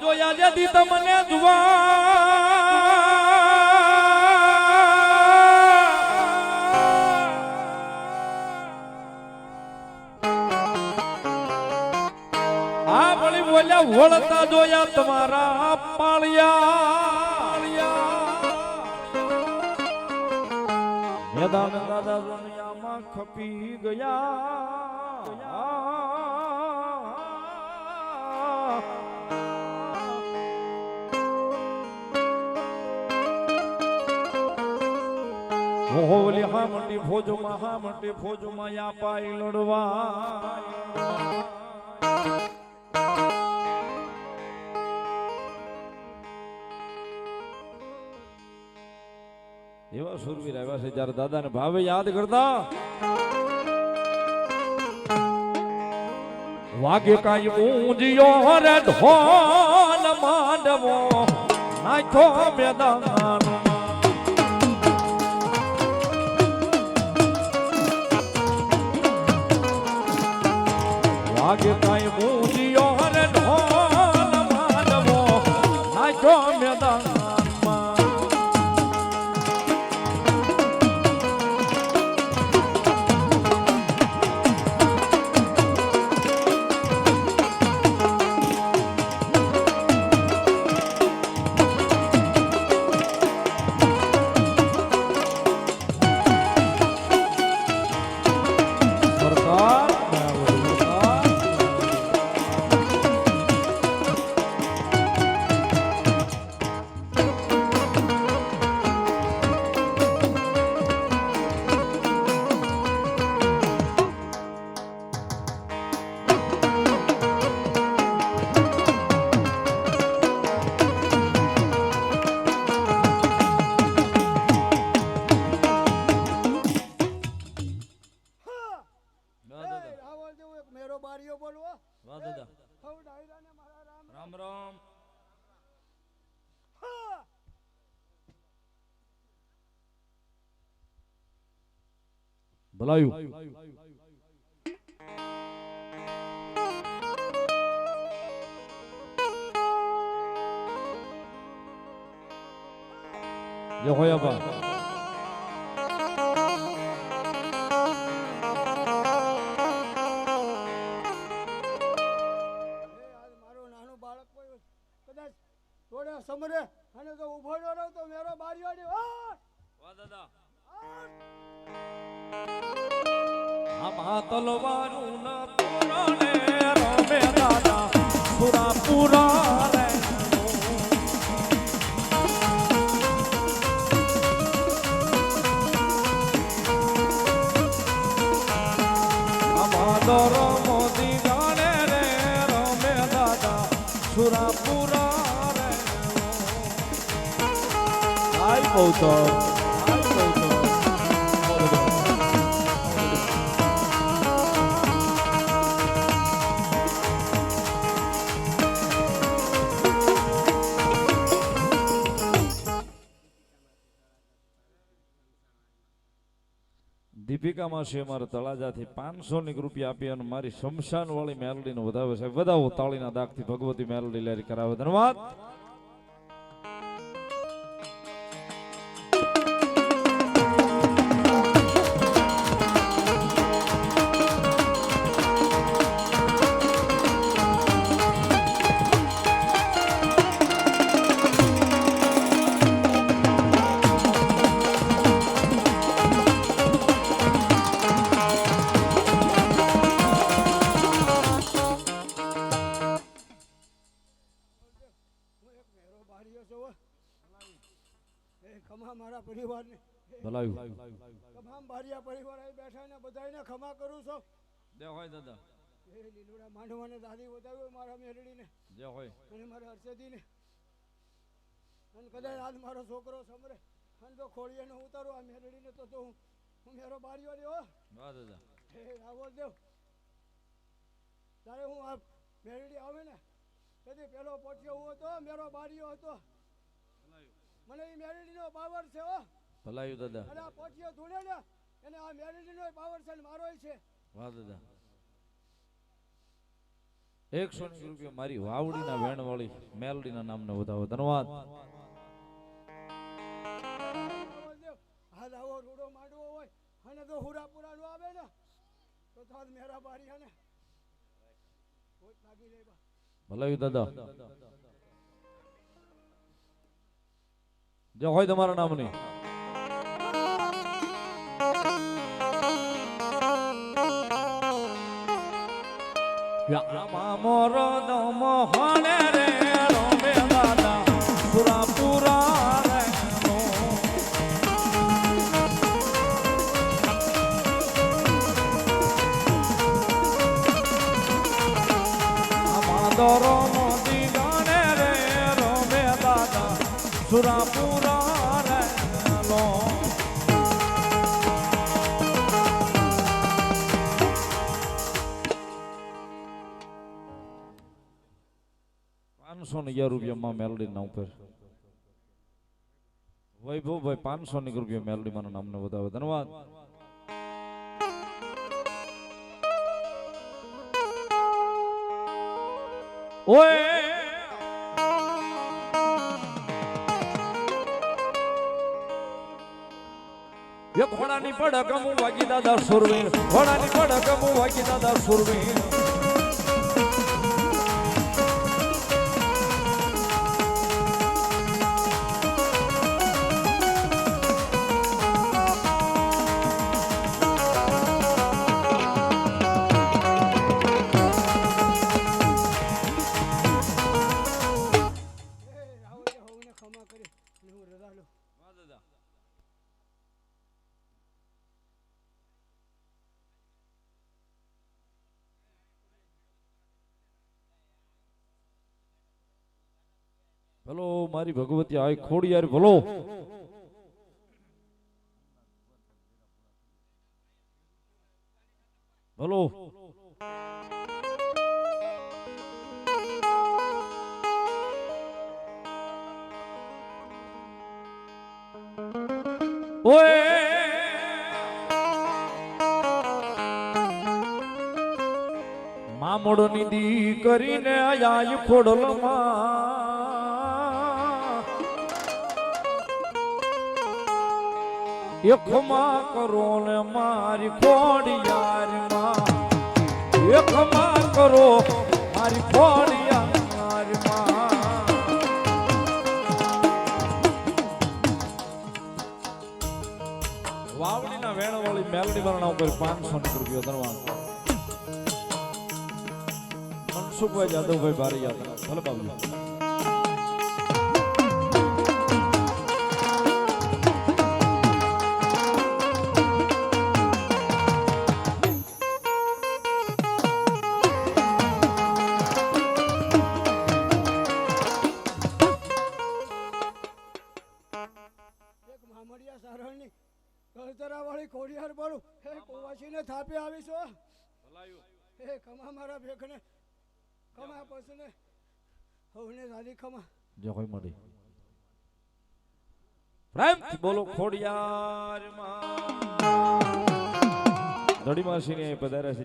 જોયા જેથી તમને જુવા. આ વળી બોલ્યા, વળતા જોયા તમારા પાળિયા. દાદા દુનિયામાં ખપી ગયા. હોલી મંડી ફોજો મહા મંડી ફોજો, માયા પાઈ લડવા. એવા સુરવીર આવ્યા છે જ્યારે દાદાને ભાવે યાદ કરતા. વાગે કાંઈ ઊંધિયો રે ઢોલ માંડવો. નાખ્યો મેદાનમાં વાગે કાંઈ ઊંધિયો હરે ઢોલ ભલાયું જો હોય આમાં તલવારું ના તોરણે રમે દાદા. પુરા પુરા દોર મોદી જાણે રે, રમે દાદા. સુરા પુરા રે. આય બહુ તો. દીપિકામાં છે, મારા તળાજાથી પાંચસો ની રૂપિયા આપી અને મારી શમશાન વાળી મેલડીનો વધાવે સાહેબ વધાવો, તાળીના દાગથી ભગવતી મેલડી લેરી કરાવે. ધન્યવાદ. ખમા મારા પરિવારને. ભલાયું તમામ બારિયા પરિવાર આવી બેઠા ને બધાને ખમા કરું છું. દે હોય દાદા. એ લીલોડા માંડવાને દાદી વધાવ્યો મારા મેરડીને. જે હોય. અને મારા હર્ષદીને. અને કદાચ આજ મારો છોકરો સમરે. અને જો ખોળીએ ને ઉતારું આ મેરડીને તો તો હું હું મેરો બારીઓ રહ્યો વાહ દાદા. હે રાવલ દેવ ત્યારે હું આ મેરડી આવે ને તેથી પેલો પોટિયો હું હતો મેરો બારીઓ હતો. મને એ મેરડીનો પાવર છે ઓ ભલાયું દાદા. અને આ પોટિયો ધૂણે ને એને આ મેરડીનો પાવર છે ને મારો છે. વાહ દાદા. એકસો ને રૂપિયા મારી વાવડીના વેણવાળી મેલડીના નામને વધાવો. ધન્યવાદ. હાલ આવો રૂડો માંડવો હોય. અને તો હુરાપુરા નો આવે ને તો થાદ મેરા બારી હને લે દાદા. જે હોય તમારા નામની. મોરો દમો હણે રે રોમે દાદા પુરા પુરા સુરાપુરા રે લો. પાંચસો ને અગિયાર રૂપિયામાં મેલડી ના ઉપર. વૈભવભાઈ, પાંચસો ને રૂપિયા મેલડી મારા નામને બતાવે ધન્યવાદ. ઓય! ઘોડાની પડક હું વાગી દાદા સુરવીર ઘોડાની પડક હું વાગી દાદા સુરવીર ભલો મારી ભગવતી આ ખોડી યાર ભલો. ભલો. ઓય! મામોડો ની આયા ખોડલો ખોડલમાં એકમાં કરો ને મારી ખોડિયારમાં. એકમાં કરો મારી ખોડિયારમાં. વાવડીના વેણવાળી મેલડી વર્ણા ઉપર પર પાંચસો ની રૂપિયા ધનવાન. મનસુખભાઈ જાદવભાઈ ભારે યાદ ભલે બાબુ. કુવાસીને થાપે આવીશો એ ખમા મારા ભેખને ખમા પસને હવને દાદી ખમા. જો કોઈ મળી. પ્રેમથી બોલો ખોડિયાર માં દડી માસી ને પધાર્યા છે